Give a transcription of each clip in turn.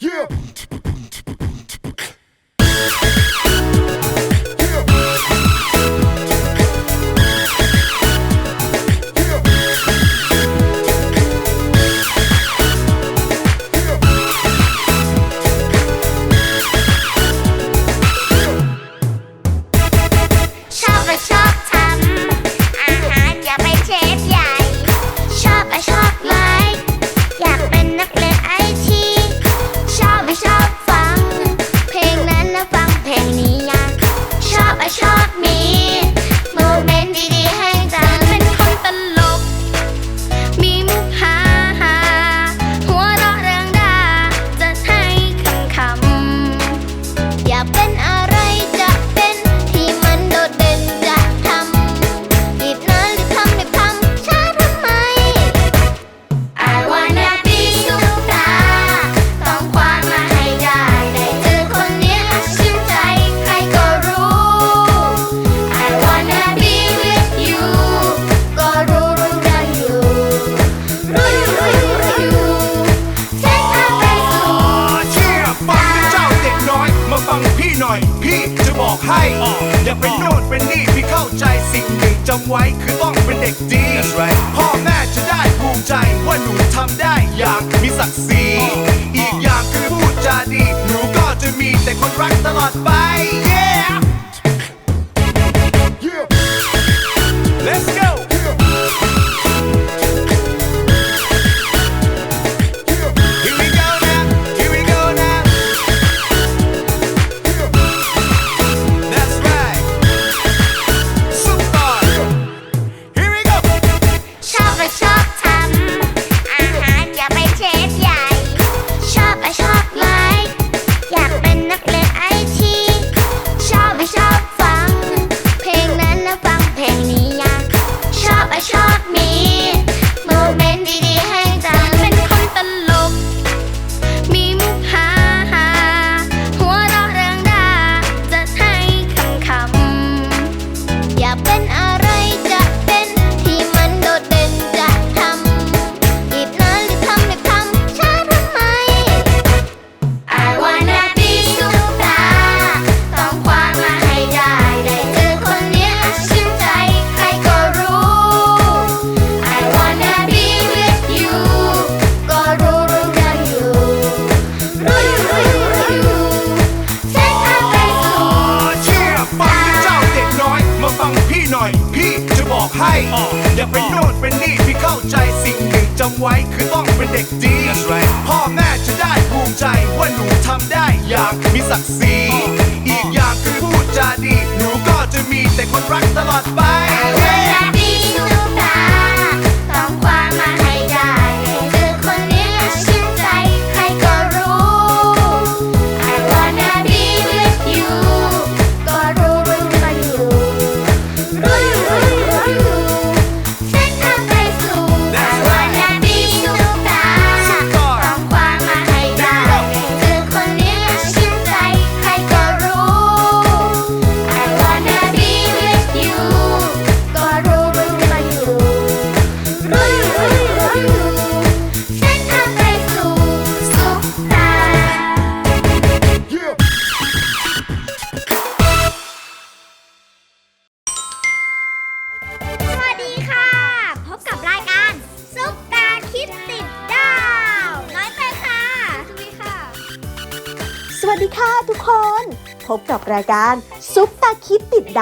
Yeah! Shop, shop.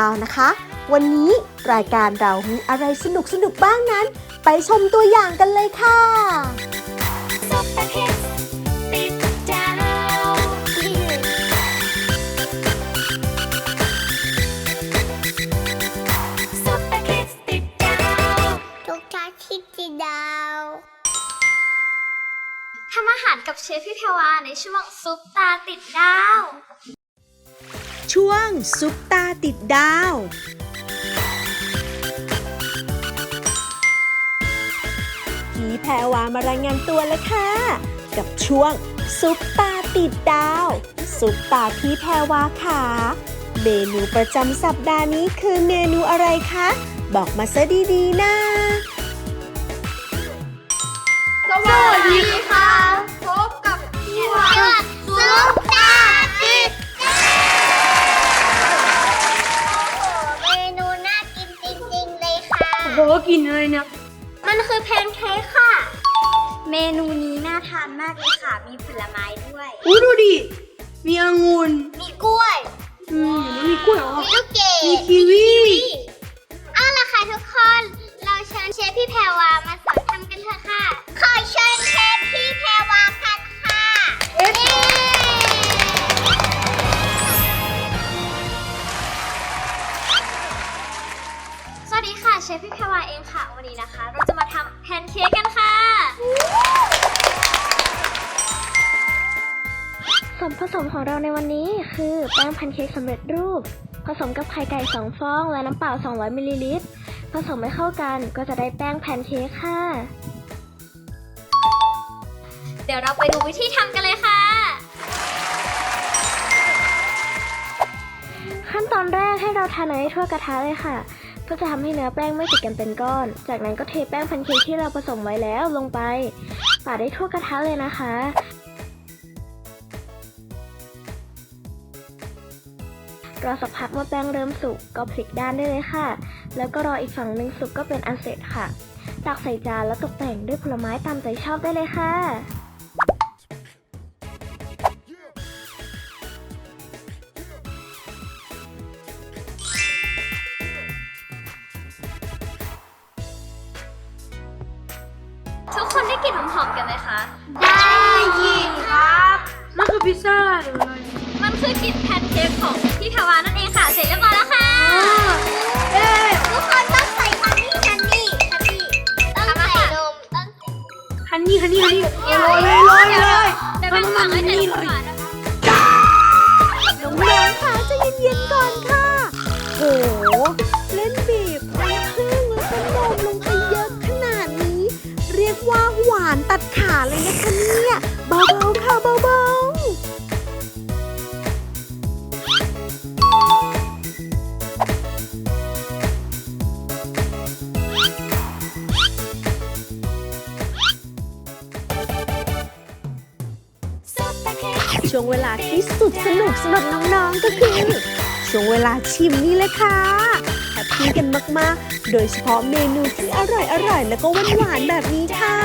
าวนะคะ วันนี้รายการเรามีอะไรสนุกสนุกบ้างนั้น ไปชมตัวอย่างกันเลยค่ะทำอาหารกับเชฟพี่แพรวาในช่วงซุปตาติดดาว ช่วงซุปตาติดดาวพีแพรวามารายงานตัวแล้วค่ะ กับช่วงซุปตาติดดาว ซุปตาพี่แพรวาค่ะ เมนูประจำสัปดาห์นี้คือเมนูอะไรคะ บอกมาซะดีๆนะ สวัสดีค่ะ กินอะไรเนี่ย มันคือแพนเค้กค่ะ เมนูนี้น่าทานมากเลยค่ะ มีผลไม้ด้วย อู้ดูดิ มีองุ่นมีกล้วย อืมเดี๋ยวมันมีกล้วยเหรอ มีลูกเกดมีคีวี เอาล่ะค่ะทุกคน เราเชิญเชฟพี่แพรวามาสอนทำกันเถอะค่ะ ขอเชิญเชฟพี่แพรวากันค่ะ เชฟพี่แพรวาเองค่ะ วันนี้นะคะ เราจะมาทำแพนเค้กกันค่ะ ส่วนผสมของเราในวันนี้คือแป้งแพนเค้กสำเร็จรูป ผสมกับไข่ไก่ 2 ฟอง และน้ำเปล่า 200มิลลิลิตร ผสมให้เข้ากันก็จะได้แป้งแพนเค้กค่ะ เดี๋ยวเราไปดูวิธีทำกันเลยค่ะขั้นตอนแรกให้เราทาเนยให้ทั่วกระทะเลยค่ะ เพื่อจะทำให้เนื้อแป้งไม่ติดกันเป็นก้อน จากนั้นก็เทแป้งแพนเค้กที่เราผสมไว้แล้วลงไปปาดให้ทั่วกระทะเลยนะคะรอสักพักเมื่อแป้งเริ่มสุกก็พลิกด้านได้เลยค่ะ แล้วก็รออีกฝั่งหนึ่งสุกก็เป็นอันเสร็จค่ะ ตักใส่จานแล้วตกแต่งด้วยผลไม้ตามใจชอบได้เลยค่ะ ช่วงเวลาชิมนี่เลยค่ะแฮปปี้กันมาก ๆ โดยเฉพาะเมนูที่อร่อยๆแล้วก็หวานๆแบบนี้ค่ะ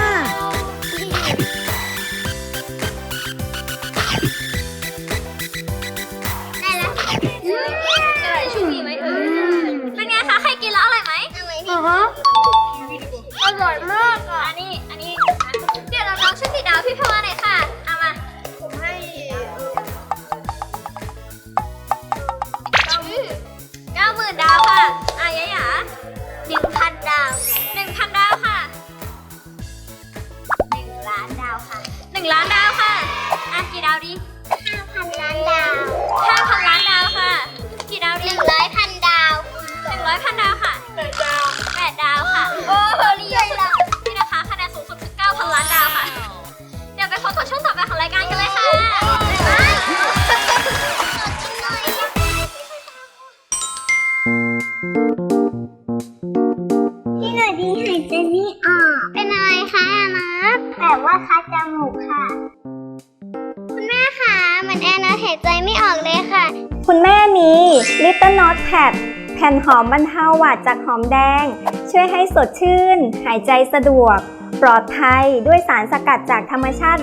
ได้แล้วจะไหนชูมีไหมเอ่ยเป็นไงคะใครกินแล้วอร่อยไหมอร่อยอ่าฮะอร่อยมากอะอันนี้ อันนี้ เดี๋ยวเราลองช่วยติดดาวพี่แพรวาหน่อยค่ะ ดาวหนึ่งพันดาวค่ะหนึ่งล้านดาวค่ะหนึ่งล้านดาวค่ะอะกี่ดาวดีห้าพันล้านดาวห้าพันล้านดาว ดีหายใจไม่ออก เป็นอะไรคะนะแบบว่าคัดจมูกค่ะ คุณแม่คะเหมือนแอนนาหายใจไม่ออกเลยค่ะ คุณแม่มี Little Not Pad แผ่นหอมบรรเทาหวัดจากหอมแดง ช่วยให้สดชื่น หายใจสะดวก ปลอดภัยด้วยสารสกัดจากธรรมชาติ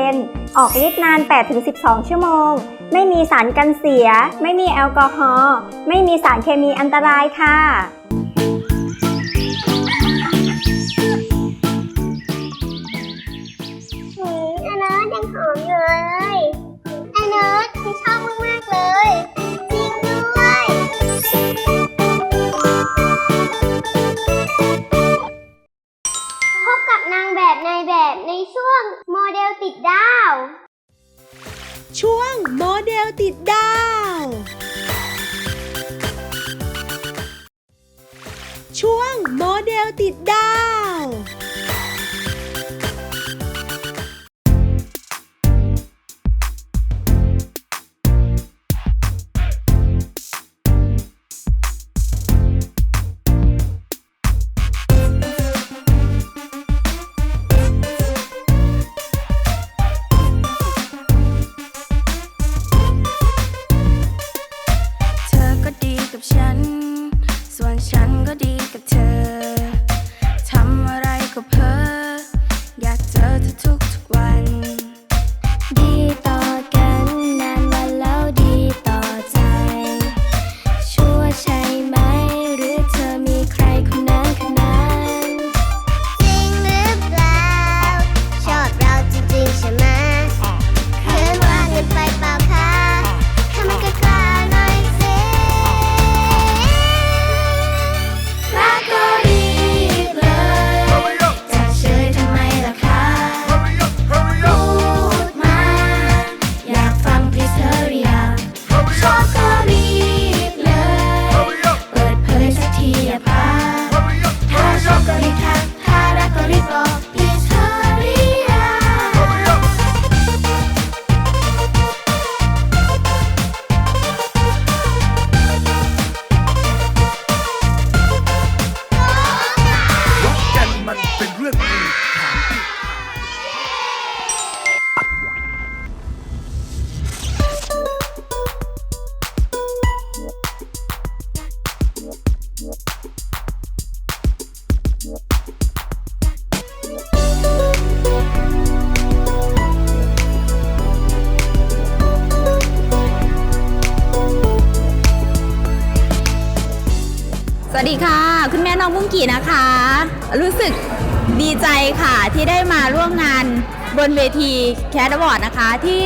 100%ออกฤทธิ์นาน 8-12 ชั่วโมง ไม่มีสารกันเสีย ไม่มีแอลกอฮอล์ไม่มีสารเคมีอันตรายค่ะ ร์ด ฉันก็ดี วัสดีค่ะ คุณแม่น้องบุ้งกี่นะคะ รู้สึกดีใจค่ะที่ได้มาร่วมงานบนเวทีแคดวอร์ดนะคะ ที่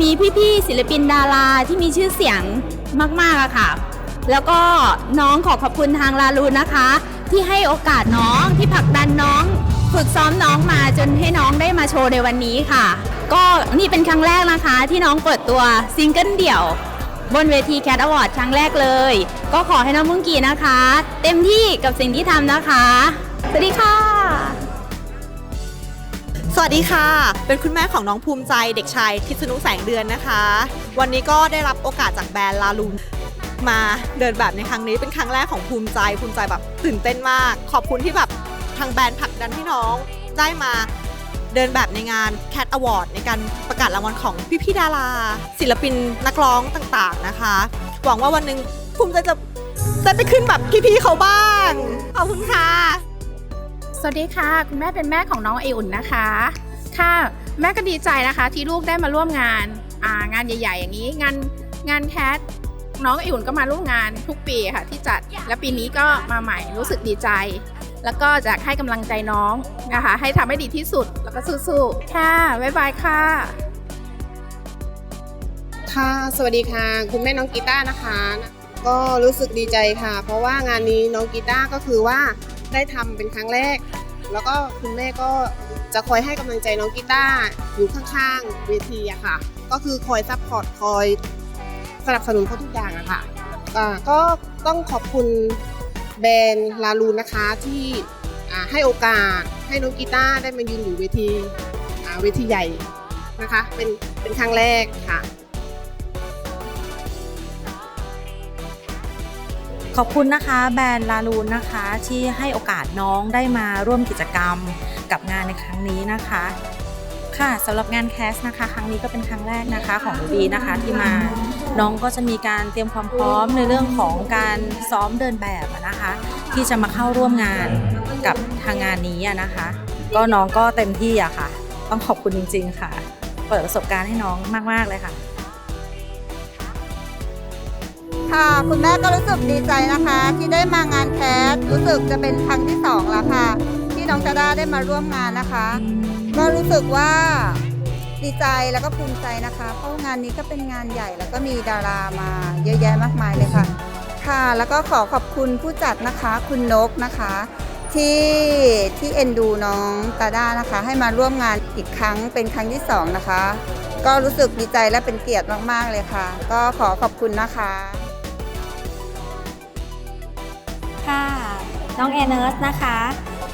มีพี่ๆศิลปินดาราที่มีชื่อเสียงมากๆอะค่ะ แล้วก็น้องขอขอบคุณทางลาลูนนะคะ ที่ให้โอกาสน้องที่ผลักดันน้อง ฝึกซ้อมน้องมาจนให้น้องได้มาโชว์ในวันนี้ค่ะ ก็นี่เป็นครั้งแรกนะคะที่น้องเปิดตัวซิงเกิลเดี่ยว บนเวทีแค t อ w อร์ดครั้งแรกเลย ก็ขอให้น้องมุ้งกีนะคะ เต็มที่กับสิ่งที่ทำนะคะ สวัสดีค่ะ สวัสดีค่ะ เป็นคุณแม่ของน้องภูมิใจเด็กชายทิศนุแสงเดือนนะคะ วันนี้ก็ได้รับโอกาสจากแบรนด์ลาลูนมาเดินแบบในครั้งนี้เป็นครั้งแรกของภูมิใจภูมิใจแบบตื่นเต้นมาก ขอบคุณที่แบบทางแบรนด์ผลักดันให้น้องได้มา เดินแบบในงาน Cat Award ในการประกาศรางวัลของพี่ๆดารา ศิลปินนักร้องต่างๆนะคะ หวังว่าวันหนึ่งภูมิใจจะได้ไปขึ้นแบบพี่ๆเขาบ้างขอบคุณค่ะ สวัสดีค่ะ คุณแม่เป็นแม่ของน้องไออุ่นนะคะ ค่ะแม่ก็ดีใจนะคะที่ลูกได้มาร่วมงานอ่างานใหญ่ ๆ อย่างนี้ งานงานแคทน้องไออุ่นก็มาร่วมงานทุกปีค่ะที่จัดและปีนี้ก็มาใหม่รู้สึกดีใจ แล้วก็จะให้กำลังใจน้องนะคะ ให้ทำให้ดีที่สุดแล้วก็สู้ๆ ค่ะ บ๊ายบายค่ะ ค่ะ สวัสดีค่ะ คุณแม่น้องกีต้านะคะ ก็รู้สึกดีใจค่ะ เพราะว่างานนี้น้องกีต้าก็คือว่าได้ทำเป็นครั้งแรก แล้วก็คุณแม่ก็จะคอยให้กำลังใจน้องกีต้าอยู่ข้างๆเวทีอะค่ะ ก็คือคอยซัพพอร์ตคอยสนับสนุนเขาทุกอย่างอะค่ะก็ต้องขอบคุณ แบรนด์ลาลูนะคะที่ให้โอกาสให้น้องกีตาร์ได้มายืนอยู่เวทีเวทีใหญ่นะคะเป็นเป็นครั้งแรกค่ะ ขอบคุณนะคะ แบรนด์ลาลูนนะคะที่ให้โอกาสน้องได้มาร่วมกิจกรรมกับงานในครั้งนี้นะคะ ค่ะสำหรับงานแคสนะคะ ครั้งนี้ก็เป็นครั้งแรกนะคะของบีนะคะที่มาน้องก็จะมีการเตรียมความพร้อมในเรื่องของการซ้อมเดินแบบนะคะ ที่จะมาเข้าร่วมงานกับทางงานนี้นะคะ ก็น้องก็เต็มที่อะค่ะ ต้องขอบคุณจริง ๆ ค่ะ เปิดประสบการณ์ให้น้องมากๆเลยค่ะ ค่ะ คุณแม่ก็รู้สึกดีใจนะคะ ที่ได้มางานแคสรู้สึกจะเป็นครั้งที่สองแล้วค่ะ ที่น้องจาด้าได้มาร่วมงานนะคะ ก็รู้สึกว่าดีใจแล้วก็ภูมิใจนะคะ เพราะงานนี้ก็เป็นงานใหญ่แล้วก็มีดารามาเยอะแยะมากมายเลยค่ะ ค่ะ แล้วก็ขอขอบคุณผู้จัดนะคะ คุณนกนะคะ ที่ที่เอ็นดูน้องตาด้านะคะ ให้มาร่วมงานอีกครั้งเป็นครั้งที่สองนะคะ ก็รู้สึกดีใจและเป็นเกียรติมากๆเลยค่ะ ก็ขอขอบคุณนะคะ ค่ะ น้องแอนเนอร์สนะคะ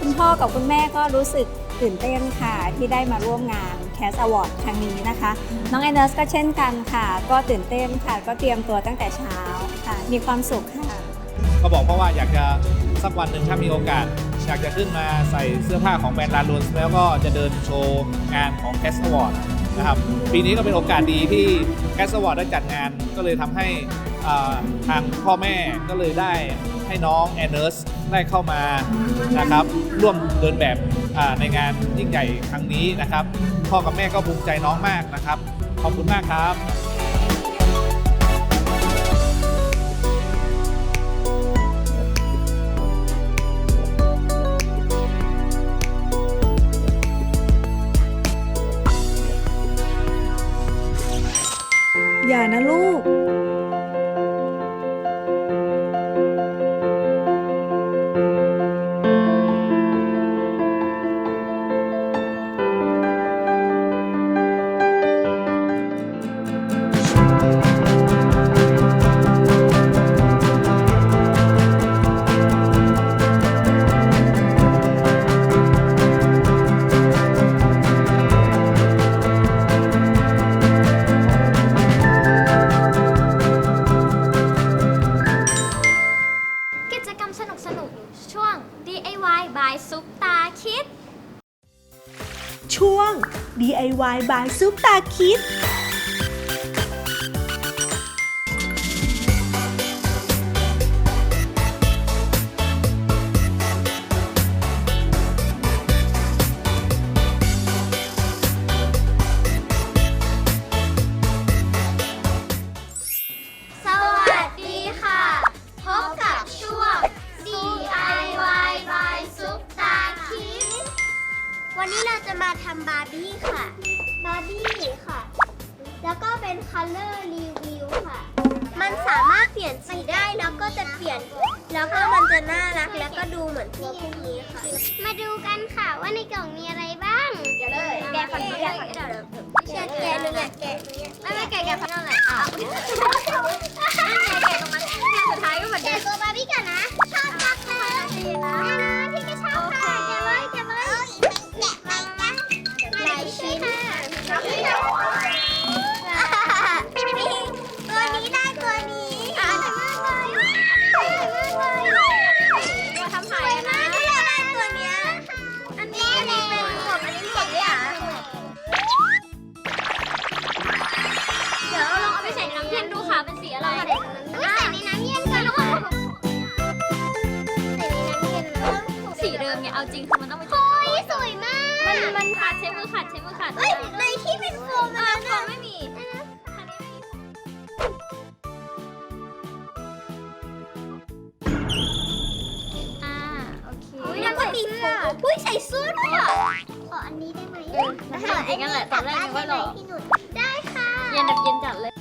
คุณพ่อกับคุณแม่ก็รู้สึก ตื่นเต้นค่ะที่ได้มาร่วมงานแคสอวอร์ดครั้งนี้นะคะ น้องแอนเนอร์สก็เช่นกันค่ะ ก็ตื่นเต้นค่ะ ก็เตรียมตัวตั้งแต่เช้าค่ะ มีความสุขค่ะก็บอกเพราะว่าอยากจะสักวันหนึ่งถ้ามีโอกาส อยากจะขึ้นมาใส่เสื้อผ้าของแบรนด์ลาลูนแล้วก็จะเดินโชว์งานของแคสต์วอร์ดนะครับปีนี้ก็เป็นโอกาสดีที่แคสต์วอร์ดได้จัดงานก็เลยทำให้ทางพ่อแม่ก็เลยได้ให้น้องแอนเนอร์สได้เข้ามานะครับร่วมเดินแบบ ในงานยิ่งใหญ่ครั้งนี้นะครับ พ่อกับแม่ก็ภูมิใจน้องมากนะครับ ขอบคุณมากครับ นุกอยู่ช่วง DIY by ซุปตาคิด ช่วง DIY by ซุปตาคิด รักแล้วก็ดูเหมือนตัวพวกนี้ค่ะ มาดูกันค่ะว่าในกล่องมีอะไรบ้างแกะเลยแกะฟันแกะฟันแกะแกะแกะหนึ่งอะแกะไม่ไม่แกะแกะฟันอะไรอ้าวแกะตรงนั้นสุดท้ายก็เหมือนเดิมแกะตัวบาร์บี้กันนะ เดิมไงเอาจริงคือมันต้องไปโอ้ยสวยมาก มันมันขัดใช้มือขัดใช้มือขัดเอ้ยในที่เป็นโฟมอะโฟมไม่มีอ่าโอเคแล้วก็มีเสื้ออุ้ยใส่เสื้อด้วยอะขออันนี้ได้ไหมเออใส่กันแหละตอนแรกนึกว่าหรอได้ค่ะเย็นแบบเย็นจัดเลย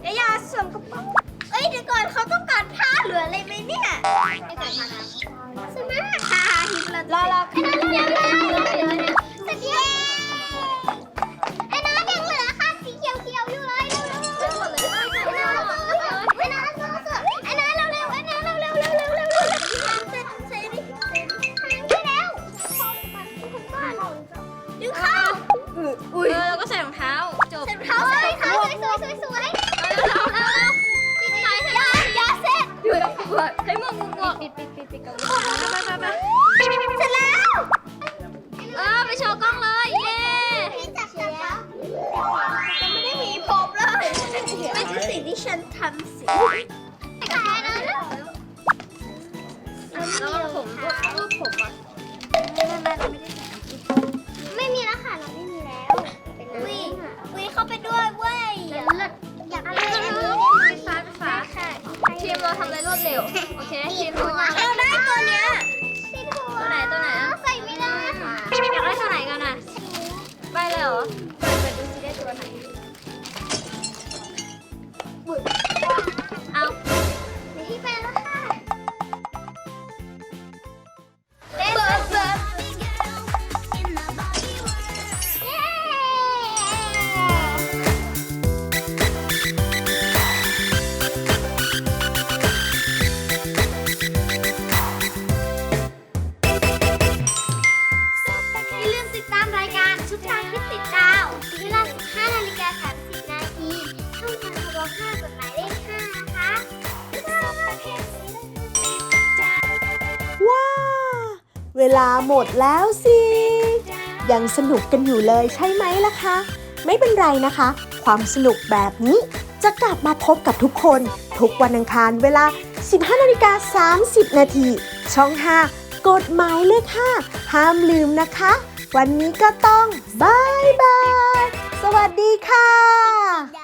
เดี๋ยวยาสวมกระเป๋าเอ้ยเดี๋ยวก่อนเขาต้องการผ้าเหลืออะไรไหมเนี่ยไม่ใส่ผ้านะ เวลาหมดแล้วสิ ยังสนุกกันอยู่เลยใช่ไหมล่ะคะ ไม่เป็นไรนะคะ ความสนุกแบบนี้จะกลับมาพบกับทุกคน ทุกวันอังคารเวลา 15นาฬิกา30 นาทีช่อง 5 กฎหมายเลข 5 ห้ามลืมนะคะ วันนี้ก็ต้องบายบาย สวัสดีค่ะ